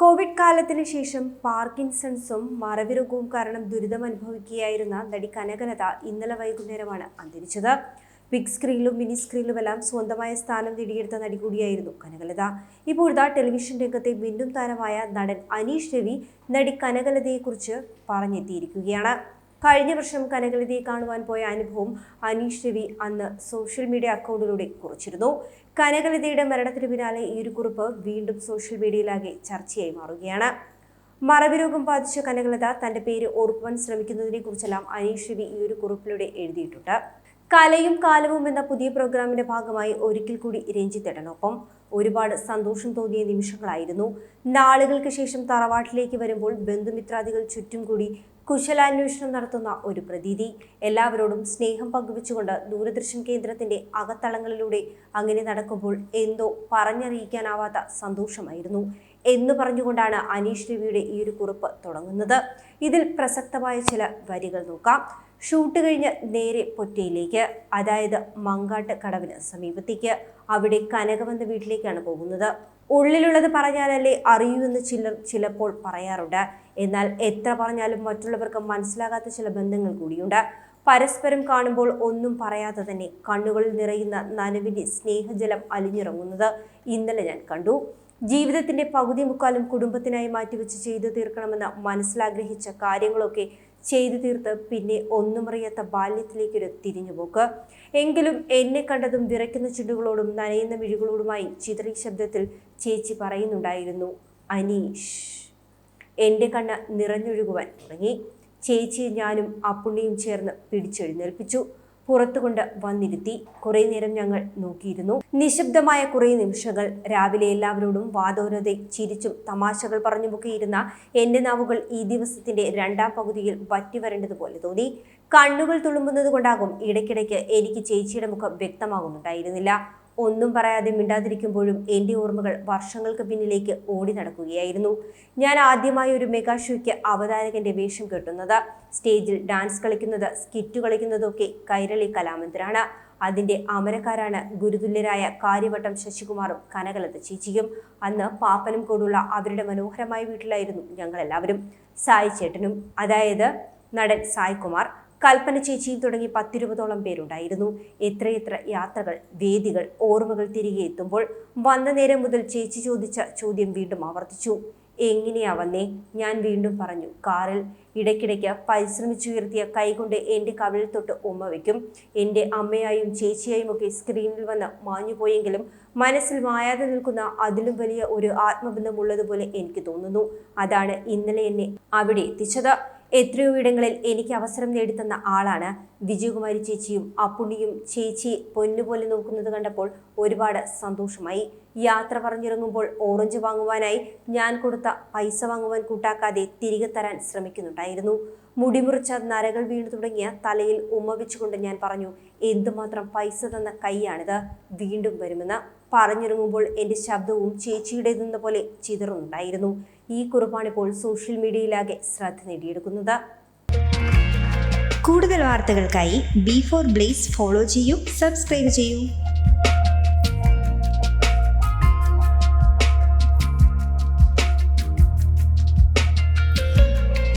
Covid കാലത്തിന് ശേഷം പാർക്കിൻസൺസും മറവിരോഗവും കാരണം ദുരിതം അനുഭവിക്കുകയായിരുന്ന നടി കനകലത ഇന്നലെ വൈകുന്നേരമാണ് അന്തരിച്ചത്. ബിഗ് സ്ക്രീനിലും മിനി സ്ക്രീനിലുമെല്ലാം സ്വന്തമായ സ്ഥാനം നേടിയെടുത്ത നടി കൂടിയായിരുന്നു കനകലത. ഇപ്പോഴത്തെ ടെലിവിഷൻ രംഗത്തെ മിന്നും താരമായ നടൻ അനീഷ് രവി നടി കനകലതയെക്കുറിച്ച് പറഞ്ഞെത്തിയിരിക്കുകയാണ്. കഴിഞ്ഞ വർഷം കനകലതയെ കാണുവാൻ പോയ അനുഭവം അനീഷ് രവി അന്ന് സോഷ്യൽ മീഡിയ അക്കൗണ്ടിലൂടെ കുറിച്ചിരുന്നു. കനകലതയുടെ മരണത്തിന് പിന്നാലെ ഈ ഒരു കുറിപ്പ് വീണ്ടും സോഷ്യൽ മീഡിയയിലാകെ ചർച്ചയായി മാറുകയാണ്. മറവി രോഗം ബാധിച്ച കനകലത തന്റെ പേര് ഓർക്കുവാൻ ശ്രമിക്കുന്നതിനെ കുറിച്ചെല്ലാം അനീഷ് രവി ഈ ഒരു കുറിപ്പിലൂടെ എഴുതിയിട്ടുണ്ട്. കലയും കാലവും എന്ന പുതിയ പ്രോഗ്രാമിന്റെ ഭാഗമായി ഒരിക്കൽ കൂടി രഞ്ജിത്തേട്ടനൊപ്പം ഒരുപാട് സന്തോഷം തോന്നിയ നിമിഷങ്ങളായിരുന്നു. നാളുകൾക്ക് ശേഷം തറവാട്ടിലേക്ക് വരുമ്പോൾ ബന്ധുമിത്രാദികൾ ചുറ്റും കൂടി കുശലാന്വേഷണം നടത്തുന്ന ഒരു പ്രതീതി. എല്ലാവരോടും സ്നേഹം പങ്കുവച്ചുകൊണ്ട് ദൂരദർശൻ കേന്ദ്രത്തിന്റെ അകത്തളങ്ങളിലൂടെ അങ്ങനെ നടക്കുമ്പോൾ എന്തോ പറഞ്ഞറിയിക്കാനാവാത്ത സന്തോഷമായിരുന്നു എന്ന് പറഞ്ഞുകൊണ്ടാണ് അനീഷ് രവിയുടെ ഈ ഒരു കുറിപ്പ് തുടങ്ങുന്നത്. ഇതിൽ പ്രസക്തമായ ചില വരികൾ നോക്കാം. ഷൂട്ട് കഴിഞ്ഞ് നേരെ പൊറ്റയിലേക്ക് അതായത് മങ്കാട്ട് കടവിന് സമീപത്തേക്ക്. അവിടെ കനകവന്ത വീട്ടിലേക്കാണ് പോകുന്നത്. ഉള്ളിലുള്ളത് പറഞ്ഞാലല്ലേ അറിയൂ എന്ന് ചിലർ ചിലപ്പോൾ പറയാറുണ്ട്. എന്നാൽ എത്ര പറഞ്ഞാലും മറ്റുള്ളവർക്ക് മനസ്സിലാകാത്ത ചില ബന്ധങ്ങൾ കൂടിയുണ്ട്. പരസ്പരം കാണുമ്പോൾ ഒന്നും പറയാതെ തന്നെ കണ്ണുകളിൽ നിറയുന്ന നനവിന്റെ സ്നേഹജലം അലിഞ്ഞിറങ്ങുന്നത് ഇന്നലെ ഞാൻ കണ്ടു. ജീവിതത്തിന്റെ പകുതി മുക്കാലും കുടുംബത്തിനായി മാറ്റിവെച്ച് ചെയ്തു തീർക്കണമെന്ന് മനസ്സിലാഗ്രഹിച്ച കാര്യങ്ങളൊക്കെ ചെയ്തു തീർത്ത് പിന്നെ ഒന്നുമറിയാത്ത ബാല്യത്തിലേക്കൊരു തിരിഞ്ഞുപോക്ക്. എങ്കിലും എന്നെ കണ്ടതും വിറയ്ക്കുന്ന ചുണ്ടുകളോടും നനയുന്ന മിഴികളോടുമായി ചിതറി ശബ്ദത്തിൽ ചേച്ചി പറയുന്നുണ്ടായിരുന്നു അനീഷ്. എന്റെ കണ്ണ് നിറഞ്ഞൊഴുകുവാൻ തുടങ്ങി. ചേച്ചിയും ഞാനും അപ്പുണ്ണിയും ചേർന്ന് പിടിച്ചെഴുന്നേൽപ്പിച്ചു. പുറത്തുകൊണ്ട് വന്നിരുത്തി കുറെ നേരം ഞങ്ങൾ നോക്കിയിരുന്നു. നിശബ്ദമായ കുറേ നിമിഷങ്ങൾ രാവിലെ എല്ലാവരോടും വാദോരതെ ചിരിച്ചും തമാശകൾ പറഞ്ഞുമൊക്കെ ഇരുന്ന എന്റെ നാവുകൾ ഈ ദിവസത്തിന്റെ രണ്ടാം പകുതിയിൽ വറ്റി വരേണ്ടതുപോലെ തോന്നി. കണ്ണുകൾ തുളുമ്പുന്നത് കൊണ്ടാകും ഇടയ്ക്കിടയ്ക്ക് എനിക്ക് ചേച്ചിയുടെ മുഖം വ്യക്തമാകുന്നുണ്ടായിരുന്നില്ല. ഒന്നും പറയാതെ മിണ്ടാതിരിക്കുമ്പോഴും എന്റെ ഓർമ്മകൾ വർഷങ്ങൾക്ക് പിന്നിലേക്ക് ഓടി നടക്കുകയായിരുന്നു. ഞാൻ ആദ്യമായി ഒരു മെഗാ ഷോയ്ക്ക് അവതാരകന്റെ വേഷം കെട്ടുന്നത് സ്റ്റേജിൽ ഡാൻസ് കളിക്കുന്നത് സ്കിറ്റ് കളിക്കുന്നതൊക്കെ കൈരളി കലാമന്ദിരാണ് അതിന്റെ അമരക്കാരാണ് ഗുരുതുല്യരായ കാര്യവട്ടം ശശികുമാറും കനകലത ചേച്ചിയും. അന്ന് പാപ്പനും കൂടുള്ള അവരുടെ മനോഹരമായ വീട്ടിലായിരുന്നു ഞങ്ങളെല്ലാവരും. സായി ചേട്ടനും അതായത് നടൻ സായ് കുമാർ കൽപ്പന ചേച്ചിയും തുടങ്ങി പത്തിരുപതോളം പേരുണ്ടായിരുന്നു. എത്രയെത്ര യാത്രകൾ വേദികൾ ഓർമ്മകൾ തിരികെ എത്തുമ്പോൾ വന്ന നേരം മുതൽ ചേച്ചി ചോദിച്ച ചോദ്യം വീണ്ടും ആവർത്തിച്ചു. എങ്ങനെയാ വന്നേ? ഞാൻ വീണ്ടും പറഞ്ഞു. കാറിൽ ഇടയ്ക്കിടയ്ക്ക് പരിശ്രമിച്ചുയർത്തിയ കൈകൊണ്ട് എന്റെ കവിളിൽ തൊട്ട് ഉമ്മ വയ്ക്കും എന്റെ അമ്മയായും ചേച്ചിയായും ഒക്കെ സ്ക്രീനിൽ വന്ന് മാഞ്ഞുപോയെങ്കിലും മനസ്സിൽ മായാതെ നിൽക്കുന്ന അതിലും വലിയ ഒരു ആത്മബന്ധമുള്ളതുപോലെ എനിക്ക് തോന്നുന്നു. അതാണ് ഇന്നലെ എന്നെ അവിടെ എത്തിച്ചത്. എത്രയോ ഇടങ്ങളിൽ എനിക്ക് അവസരം നേടിത്തന്ന ആളാണ് വിജയകുമാരി ചേച്ചിയും അപ്പുണ്ണിയും. ചേച്ചി പൊന്നുപോലെ നോക്കുന്നത് കണ്ടപ്പോൾ ഒരുപാട് സന്തോഷമായി. യാത്ര പറഞ്ഞിറങ്ങുമ്പോൾ ഓറഞ്ച് വാങ്ങുവാനായി ഞാൻ കൊടുത്ത പൈസ വാങ്ങുവാൻ കൂട്ടാക്കാതെ തിരികെ തരാൻ ശ്രമിക്കുന്നുണ്ടായിരുന്നു. മുടിമുറിച്ച നരകൾ വീണു തുടങ്ങിയ തലയിൽ ഉമ്മ വെച്ചുകൊണ്ട് ഞാൻ പറഞ്ഞു എന്തുമാത്രം പൈസ തന്ന കൈയാണിത്? വീണ്ടും വരുമെന്ന്. പറഞ്ഞിറങ്ങുമ്പോൾ എന്റെ ശബ്ദവും ചേച്ചിയുടേതെന്ന പോലെ ചിതറുന്നുണ്ടായിരുന്നു. ഈ കുറിപ്പാണിപ്പോൾ സോഷ്യൽ മീഡിയയിലാകെ ശ്രദ്ധ നേടിയെടുക്കുന്നത്. കൂടുതൽ വാർത്തകൾക്കായി ബി ഫോർ ബ്ലേസ് ഫോളോ ചെയ്യൂ സബ്സ്ക്രൈബ് ചെയ്യൂ.